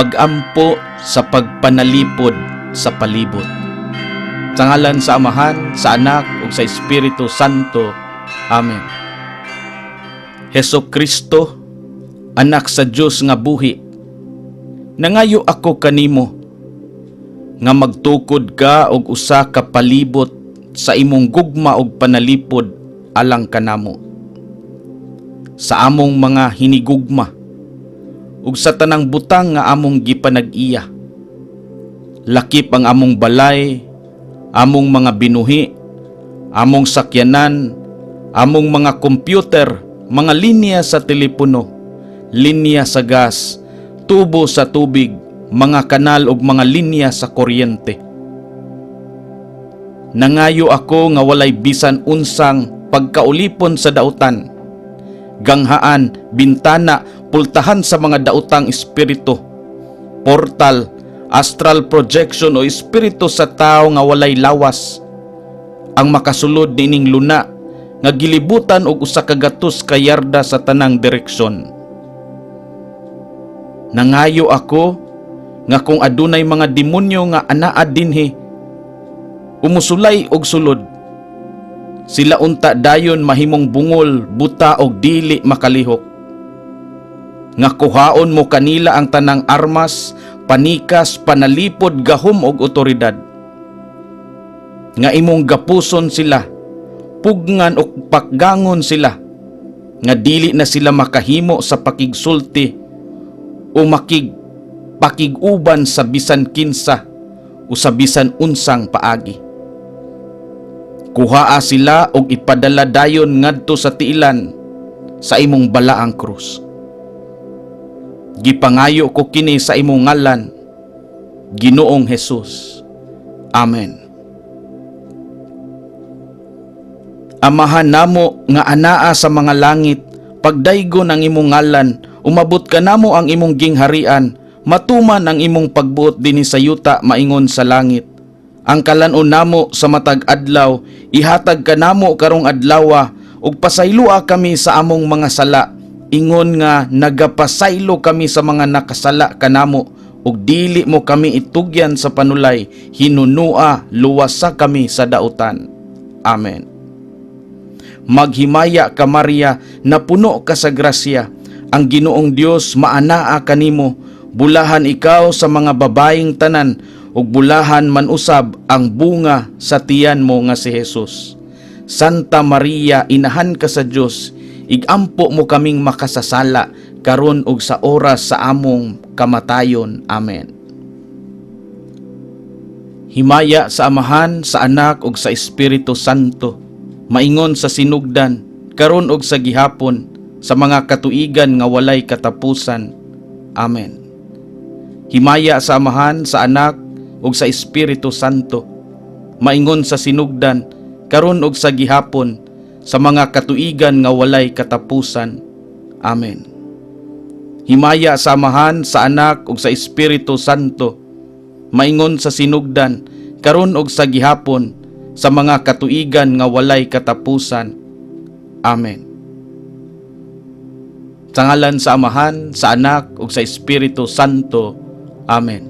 pagampo sa pagpanalipod sa palibot. Sa ngalan sa Amahan, sa Anak, ug sa Espiritu Santo. Amen. Heso Kristo, anak sa Dios nga buhi. Nangayo ako kanimo nga magtukod ka og usa ka palibot sa imong gugma og panalipod alang kanamo. Sa among mga hinigugma ug sa tanang butang nga among gipanag-iya. Lakip ang among balay, among mga binuhi, among sakyanan, among mga computer, mga linya sa telepono, linya sa gas, tubo sa tubig, mga kanal ug mga linya sa kuryente. Nangayo ako nga walay bisan unsang pagkaulipon sa dautan, ganghaan, bintana, pultahan sa mga dautang espiritu, portal, astral projection o espiritu sa tao nga walay lawas, ang makasulod nining luna nga gilibutan og usa ka gatos ka yarda sa tanang direksyon. Nangayo ako nga kung adunay mga demonyo nga anaa dinhi umusulay og sulod sila unta dayon mahimong bungol, buta og dili makalihok. Nga kuhaon mo kanila ang tanang armas, panikas, panalipod, gahom og otoridad. Nga imong gapuson sila, pugngan og pakgangon sila, nga dili na sila makahimo sa pakigsulti o makig pakiguban sa bisan kinsa o sa bisan unsang paagi. Kuhaa sila og ipadala dayon ngadto sa tiilan sa imong balaang krus. Gipangayo ko kini sa imong ngalan, Ginoong Hesus. Amen. Amahan namo nga anaa sa mga langit, pagdaygon ang imong ngalan, umabot ka namo ang imong gingharian, matuman ang imong pagbuot dinhi sa yuta maingon sa langit. Ang kalanon namo sa matag adlaw, ihatag ka namo karong adlawa, ug pasaylua kami sa among mga sala. Ingon nga nagapasaylo kami sa mga nakasala kanamo, ug dili mo kami itugyan sa panulay, hinunua luwasa kami sa dautan. Amen. Maghimaya ka Maria, na puno ka sa grasya. Ang Ginoong Dios maanaa kanimo, bulahan ikaw sa mga babaeng tanan, ug bulahan man usab ang bunga sa tiyan mo nga si Jesus. Santa Maria, inahan ka sa Dios, igampo mo kaming makasasala karon ug sa oras sa among kamatayon. Amen. Himaya sa Amahan, sa Anak ug sa Espiritu Santo, maingon sa sinugdan, karon ug sa gihapon, sa mga katuigan nga walay katapusan. Amen. Himaya sa Amahan, sa Anak ug sa Espiritu Santo, maingon sa sinugdan, karon ug sa gihapon, sa mga katuigan nga walay katapusan. Amen. Himaya sa Amahan, sa Anak ug sa Espiritu Santo, maingon sa sinugdan, karon og sa gihapon, sa mga katuigan nga walay katapusan. Amen. Sa ngalan sa Amahan, sa Anak ug sa Espiritu Santo. Amen.